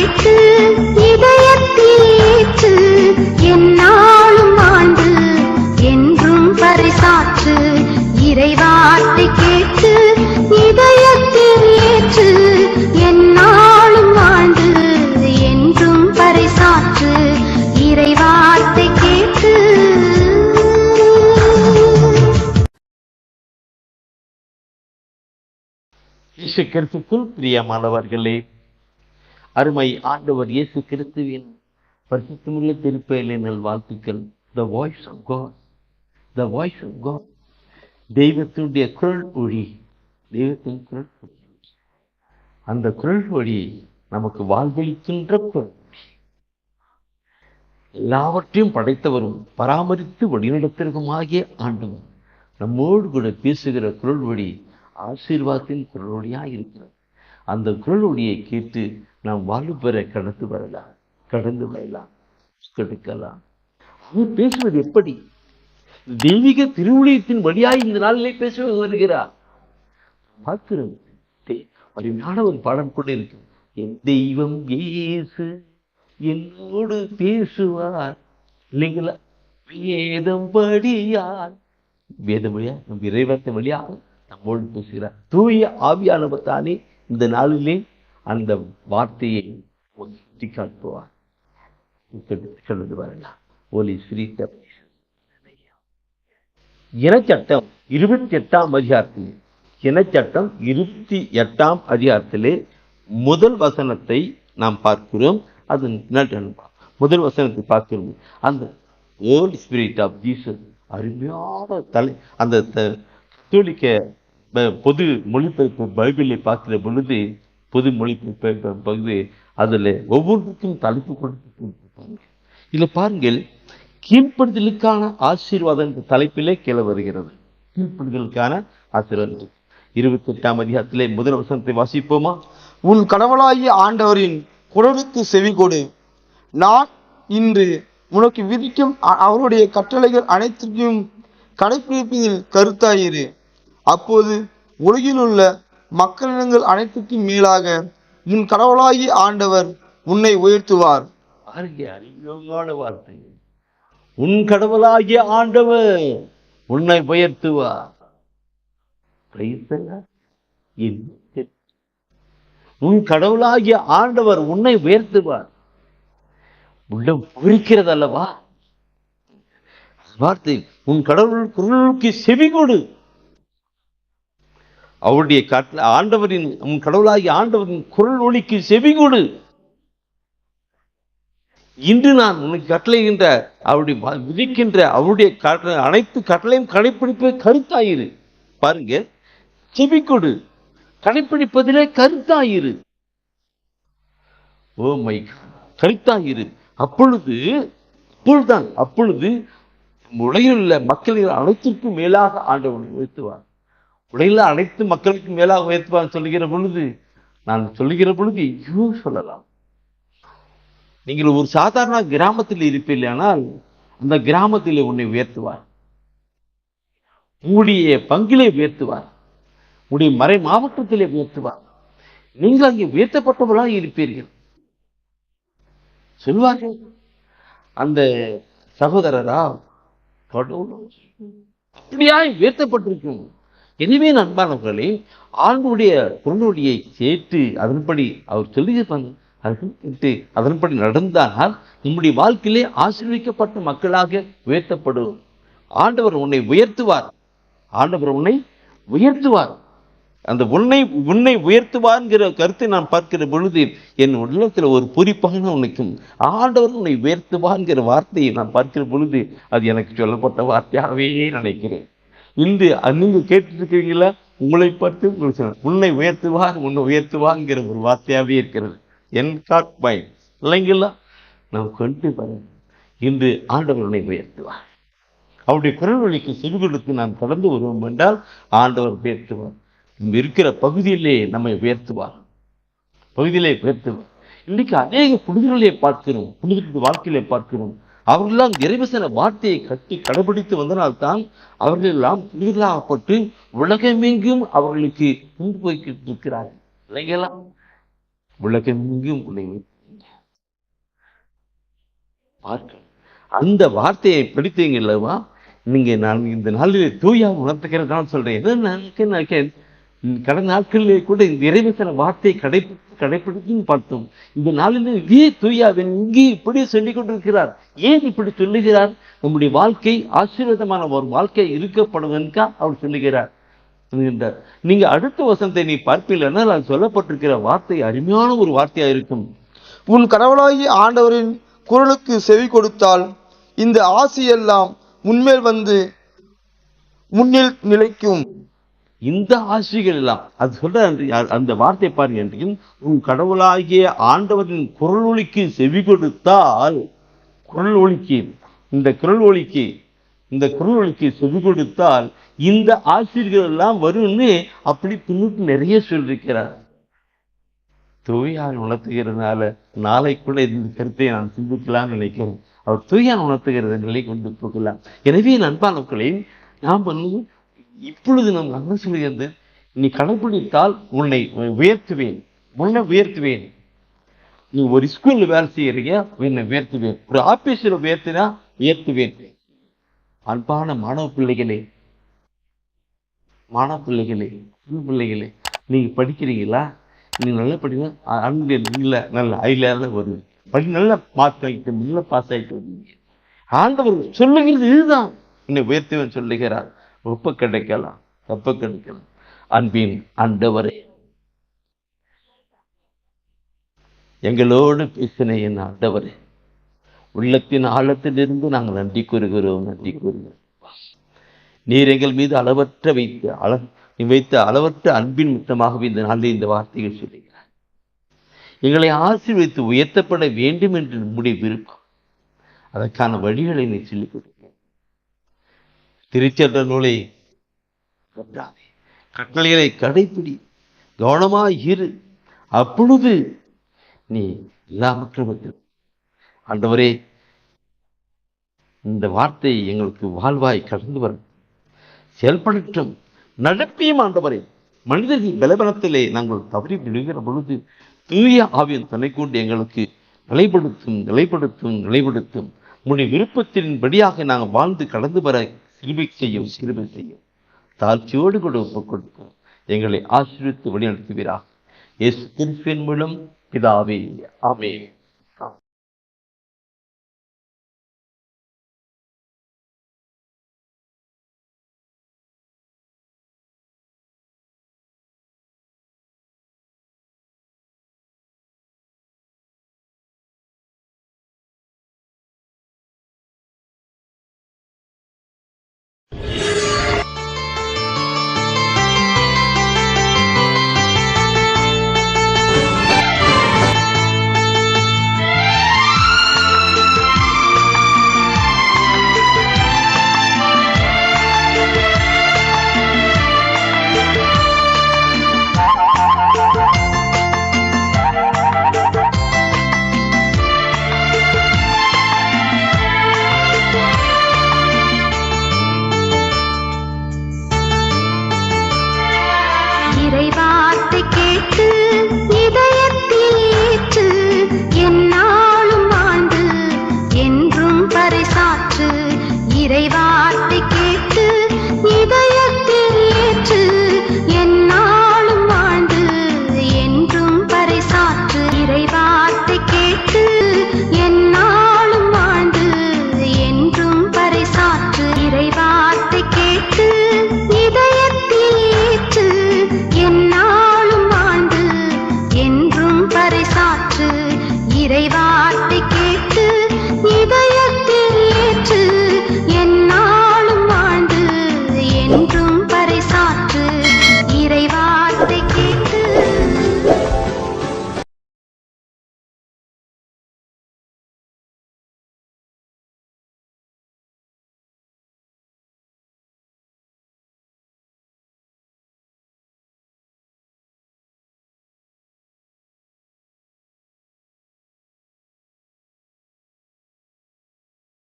கேட்டு இதயத்தில் ஏற்று என்னாலும் ஆண்டு என்றும் பரிசாற்று இறைவார்த்தை கேட்டு இதயத்தில் ஏற்று என்னாலும் ஆண்டு என்றும் பரிசாற்று இறைவார்த்தை கேட்டு. இயேசு கிறிஸ்துக்குள் பிரியமானவர்களே அருமை ஆண்டவர் இயேசு கிறிஸ்துவின் பரிசுத்தமுள்ள திருப்பெயலினல் வாழ்த்துக்கள். The voice of God the voice of God தெய்வத்தினுடைய குரல் ஒளி. தெய்வத்தின் குரல் அந்த குரல் ஒளி நமக்கு வாழ்வளிக்கின்ற குரல் எல்லாவற்றையும் படைத்தவரும் பராமரித்து வழிநடத்துவதுமாகிய ஆண்டவர் நம்மோடு கூட பேசுகிற குரல் வழி ஆசீர்வாதத்தின் குரல் வழியா இருக்கிறது. அந்த குரல் ஒளியை கேட்டு நாம் வாழ்வு பெற கடந்து வரலாம் கடந்து வரலாம் கெடுக்கலாம். அவர் பேசுவது எப்படி? தெய்வீக திருவுளியத்தின் வழியாய் இந்த நாளிலே பேச வருகிறார். பார்க்கிறோம். அருமையான ஒரு பாடம் கூட இருக்கு. என் தெய்வம் ஏசு என்னோடு பேசுவார். இல்லைங்களா? வேதம் படியார் வேதம் வழியா? நம் இறைவத்தின் வழியாக நம்மோடு பேசுகிறார். தூய ஆவியானவர் தானே இந்த நாளிலே அந்த வார்த்தையை ஒட்டி காட்டுவார். சொல்லுது வரலாம். ஒலி சிரித்த இனச்சட்டம் இருபத்தி எட்டாம் அதிகாரத்தில் இனச்சட்டம் இருபத்தி எட்டாம் அதிகாரத்திலே முதல் வசனத்தை நாம் பார்க்கிறோம். அது முதல் வசனத்தை பார்க்கிறோம். அந்த ஓல்ட் ஸ்பிரிட் ஆஃப் ஜீசஸ் அருமையான தலை அந்த த- கத்தோலிக்க பொது மொழிபெயர்ப்பு பைபிளை பார்க்கிற பொழுது பொது மொழிபெயர்ப்பு பகுதி அதில் ஒவ்வொன்றுக்கும் தலைப்பு கொடுத்து இதில் பாருங்கள் கீழ்ப்படுதலுக்கான ஆசீர்வாதம் என்ற தலைப்பிலே கீழே வருகிறது. கீழ்ப்படுதலுக்கான ஆசீர்வாதம். இருபத்தி எட்டாம் அதிகாரத்திலே முதல் வசனத்தை வாசிப்போமா? உன் கடவுளாகிய ஆண்டவரின் குரலுக்கு செவி கொடு. நான் இன்று உனக்கு விதிக்கும் அவருடைய கட்டளைகள் அனைத்தையும் கடைபிடிப்பதில் கருத்தாயிரு. அப்போது உலகில் உள்ள மக்களினங்கள் அனைத்துக்கும் மேலாக உன் கடவுளாகிய ஆண்டவர் உன்னை உயர்த்துவார். வார்த்தை. உன் கடவுளாகிய ஆண்டவர் உன்னை உயர்த்துவார். உன் கடவுளாகிய ஆண்டவர் உன்னை உயர்த்துவார். உள்ளம் பொறிக்கிறது அல்லவா வார்த்தை உன் கடவுள் குரலுக்கு செவி கொடு. அவருடைய கட்டளை ஆண்டவரின் உன் கடவுளாகி ஆண்டவரின் குரல் ஒளிக்கு செவி கொடு. இன்று நான் உனக்கு கட்டளைகின்ற அவருடைய விதிக்கின்ற அவருடைய கட்டளை அனைத்து கட்டளையும் கடைப்பிடிப்பது கருத்தாயிரு. பாருங்க செவி கொடு. கடைப்பிடிப்பதிலே கருத்தாயிரு. ஓ மை கருத்தாயிரு. அப்பொழுது அப்பொழுதுதான் அப்பொழுது உலகில் உள்ள மக்களின் அனைத்திற்கும் மேலாக ஆண்டவன் உயர்த்துவார். உலகில் அனைத்து மக்களுக்கும் மேலாக உயர்த்துவான் சொல்லுகிற பொழுது நான் சொல்லுகிற பொழுது ஐயோ சொல்லலாம். நீங்கள் ஒரு சாதாரண கிராமத்தில் இருப்பீர்களானால் அந்த கிராமத்தில் உன்னை உயர்த்துவார். உங்களுடைய பங்கிலே உயர்த்துவார். உங்களுடைய மறை மாவட்டத்திலே உயர்த்துவார். நீங்கள் அங்கே உயர்த்தப்பட்டவர்களாக இருப்பீர்கள். சொல்வார்கள் அந்த சகோதரரா கடவுள்? அப்படியாய் உயர்த்தப்பட்டிருக்கும். எனவே நண்பானவர்களே ஆண்களுடைய பொருளுடைய சேர்த்து அதன்படி அவர் சொல்லியிருப்பாங்க அதன்படி அதன்படி நடந்தானால் நம்முடைய வாழ்க்கையிலே ஆசீர்விக்கப்பட்ட மக்களாக உயர்த்தப்படும். ஆண்டவர் உன்னை உயர்த்துவார். ஆண்டவர் உன்னை உயர்த்துவார். அந்த உன்னை உன்னை உயர்த்துவார்ங்கிற கருத்தை நான் பார்க்கிற பொழுது என் உள்ளத்தில் ஒரு பொறிப்பாக உனக்கும் ஆண்டவர் உன்னை உயர்த்துவார்ங்கிற வார்த்தையை நான் பார்க்கிற பொழுது அது எனக்கு சொல்லப்பட்ட வார்த்தையாகவே நினைக்கிறேன். இன்று நீங்கள் கேட்டுருக்கிறீங்களா? உங்களை பார்த்து உங்களுக்கு உன்னை உயர்த்துவார் உன்னை உயர்த்துவாங்கிற ஒரு வார்த்தையாகவே இருக்கிறது. என் காட் மைண்ட் இல்லைங்களா? நாம் கொண்டு வர இன்று ஆண்டவர் உன்னை உயர்த்துவார். அவருடைய குரல் வழிக்கு செவி கொடுத்து நாம் கடந்து வருவோம் என்றால் ஆண்டவர் உயர்த்துவார். இருக்கிற பகுதியிலே நம்மை உயர்த்துவார். பகுதியிலே உயர்த்துவார். இன்றைக்கு அநேக புனிதர்களை பார்க்கிறோம். புனிதர்கள் வாழ்க்கையிலே பார்க்கிறோம். அவர்களெல்லாம் இறைவசன வார்த்தையை கட்டி கடைபிடித்து வந்தனால்தான் அவர்கள் எல்லாம் நீர்லாகப்பட்டு உலகமெங்கும் அவர்களுக்கு கொண்டு போய்கிட்டு இருக்கிறார்கள் இல்லைங்களா? உலகமெங்கும் உலகம் பார்க்க. அந்த வார்த்தையை பிடித்தீங்க இல்லவா நீங்க நான் இந்த நாளில் தூயா உணர்த்துக்கிறேன் சொல்றேன். கடந்த நாட்களிலே கூட இந்த இறைவசன வார்த்தையை கடைபிடி கடைபிடித்து பார்த்தோம். இந்த நாளிலே இதே தூயாவின் இங்கே இப்படி சொல்லிக் கொண்டிருக்கிறார். ஏன் இப்படி சொல்லுகிறார்? நம்முடைய வாழ்க்கை ஆசீர்வாதமான ஒரு வாழ்க்கை இருக்கப்படுவதற்கா அவர் சொல்லுகிறார். என்கின்றார். நீங்க அடுத்த வசனத்தை நீ பார்ப்பீர்கள் அது சொல்லப்பட்டிருக்கிற வார்த்தை அருமையான ஒரு வார்த்தையா இருக்கும். உன் கடவுளாகி ஆண்டவரின் குரலுக்கு செவி கொடுத்தால் இந்த ஆசியெல்லாம் முன்மேல் வந்து முன்னில் நிலைக்கும். இந்த ஆசைகள் எல்லாம் அது சொல்ற அந்த- அந்த வார்த்தை பாருங்க என்றையும் உன் கடவுளாகிய ஆண்டவரின் குரல் ஒலிக்கு செவி கொடுத்தால் குரல் ஒலிக்கு இந்த குரல் ஒலிக்கு இந்த குரல் ஒலிக்கு செவி கொடுத்தால் இந்த ஆசிரியர்கள் எல்லாம் வரும்னு அப்படி பின்னுக்கு நிறைய சொல்லியிருக்கிறார் துவையான் உணர்த்துகிறதுனால நாளை கூட இந்த கருத்தை நான் சிந்திக்கலாம்னு நினைக்கிறேன். அவர் துவையான் உணர்த்துகிறத நிலை கொண்டு போகலாம். எனவே நண்பானவர்களே நாம் வந்து இப்பொழுது நான் என்ன சொல்கிறது நீ கடைபிடித்தால் உன்னை உயர்த்துவேன் உன்னை உயர்த்துவேன். நீ ஒரு ஸ்கூல்ல வேலை செய்யறீங்க உன்னை உயர்த்துவேன். ஒரு ஆபீஸில் உயர்த்தினா உயர்த்துவேன். அன்பான மாணவ பிள்ளைகளே மாணவ பிள்ளைகளே பிள்ளைகளே நீங்கள் படிக்கிறீங்களா? நீ நல்லா படிக்கிறீங்க அன்பு இல்லை நல்ல ஐலால வருவீங்க படி நல்லா மார்க் ஆகிட்டு நல்லா பாஸ் ஆகிட்டு வருவீங்க ஆண்டவர் சொல்லுகிறது இதுதான். என்னை உயர்த்துவேன் சொல்லுகிறார். உப்பு கிடைக்கலாம் தப்பு கிடைக்கலாம். அன்பின் ஆண்டவரே எங்களோடு பேசின என் ஆண்டவரே உள்ளத்தின் ஆழத்திலிருந்து நாங்கள் நன்றி கூறுகிறோம் நன்றி கூறுகிறோம். நீர் எங்கள் மீது அளவற்ற வைத்து அள நீ வைத்த அளவற்ற அன்பின் மித்தமாகவே இந்த நாளில் இந்த வார்த்தைகள் சொல்லுகிறார். எங்களை ஆசீர்வதித்து உயர்த்தப்பட வேண்டும் என்று நம்முடைய விருப்பம். அதற்கான வழிகளை நீ சொல்லிக் திருச்சட்ட நூலை கற்றாதே கட்டளைகளை கடைப்பிடி கவனமாய் இரு. அப்பொழுது நீ எல்லா மக்களும் ஆண்டவரே இந்த வார்த்தை எங்களுக்கு வாழ்வாய் கடந்து வரும் செயல்படட்டும் நடப்பியும் ஆண்டவரே. மனிதர்கள் பலபலத்திலே நாங்கள் தவறி விழுகிற பொழுது தூய ஆவியின் துணை கொண்டு எங்களுக்கு நிலைப்படுத்தும் நிலைப்படுத்தும் நிலைப்படுத்தும். உன்னுடைய விருப்பத்தின்படியாக நாங்கள் வாழ்ந்து கடந்து வர சிறுமை செய்யும் சிறுமை செய்யும் தாழ்ச்சியோடு கூட ஒப்புக் கொடுக்கும் எங்களை ஆசீர்வித்து வழிநடத்துவீராக. இயேசு கிறிஸ்துவின் மூலம் பிதாவே ஆமே